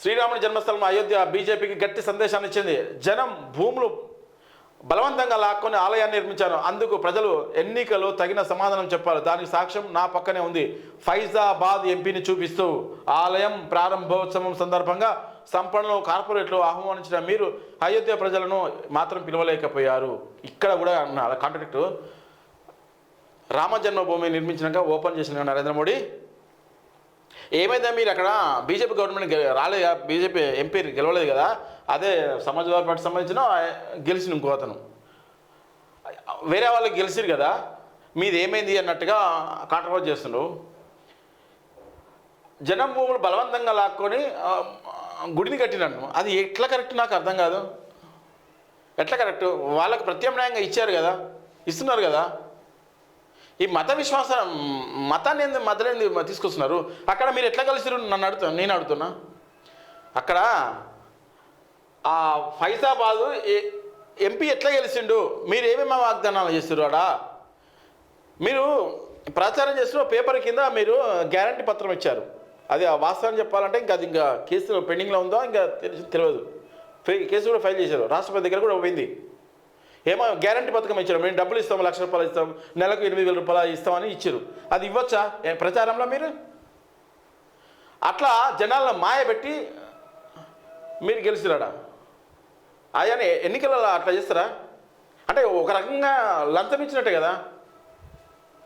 శ్రీరాముని జన్మస్థలం అయోధ్య బీజేపీకి గట్టి సందేశాన్ని ఇచ్చింది. జనం భూములు బలవంతంగా లాక్కొని ఆలయాన్ని నిర్మించారు. అందుకు ప్రజలు ఎన్నికలు తగిన సమాధానం చెప్పారు దానికి సాక్ష్యం నా పక్కనే ఉంది. ఫైజాబాద్ ఎంపీని చూపిస్తూ ఆలయం ప్రారంభోత్సవం సందర్భంగా సంపన్నులు కార్పొరేట్లు ఆహ్వానించిన మీరు అయోధ్య ప్రజలను మాత్రం పిలవలేకపోయారు. ఇక్కడ కూడా కాంట్రాక్ట్ రామ జన్మభూమి నిర్మించినాక ఓపెన్ చేసిన నరేంద్ర మోడీ ఏమైందా మీరు అక్కడ బీజేపీ గవర్నమెంట్ రాలేదు కదా బీజేపీ ఎంపీ గెలవలేదు కదా అదే సమాజ్వాదీ పార్టీ సంబంధించిన గెలిచిన ఇంకో అతను. వేరే వాళ్ళకి గెలిచిరు కదా మీది ఏమైంది అన్నట్టుగా కాంట్రవర్ట్ చేస్తుండ్రు. జనం భూములు బలవంతంగా లాక్కొని గుడిని కట్టినట్టు అది ఎట్లా కరెక్ట్ నాకు అర్థం కాదు. ఎట్లా కరెక్ట్? వాళ్ళకి ప్రత్యామ్నాయంగా ఇచ్చారు కదా ఇస్తున్నారు కదా. ఈ మత విశ్వాసం మతాన్ని ఏంది మతలేంది తీసుకొస్తున్నారు? అక్కడ మీరు ఎట్లా కలిసిరు నన్ను అడుగుతా నేను అడుగుతున్నా. అక్కడ ఆ ఫైజాబాదు ఏ- ఎంపీ ఎట్లా గెలిచిండు మీరు ఏమేమి వాగ్దానాలు చేస్తారు ఆడ? మీరు ప్రచారం చేస్తున్న పేపర్ కింద మీరు గ్యారంటీ పత్రం ఇచ్చారు. అది ఆ వాస్తవం చెప్పాలంటే ఇంకా అది ఇంకా కేసు పెండింగ్లో ఉందో? ఇంకా తెలియదు. కేసు కూడా ఫైల్ చేశారు. రాష్ట్రపతి దగ్గర కూడా పోయింది. ఏమో గ్యారంటీ పథకం ఇచ్చారు. మేము డబ్బులు ఇస్తాము లక్ష రూపాయలు ఇస్తాం నెలకు ఎనిమిది వేల రూపాయలు ఇస్తామని ఇచ్చారు. అది ఇవ్వచ్చా? ప్రచారంలో మీరు? అట్లా జనాలను మాయబెట్టి మీరు గెలిచిరాడా ఆయన ఎన్నికలలో అట్లా చేస్తారా? అంటే ఒక రకంగా లంచం ఇచ్చినట్టే కదా.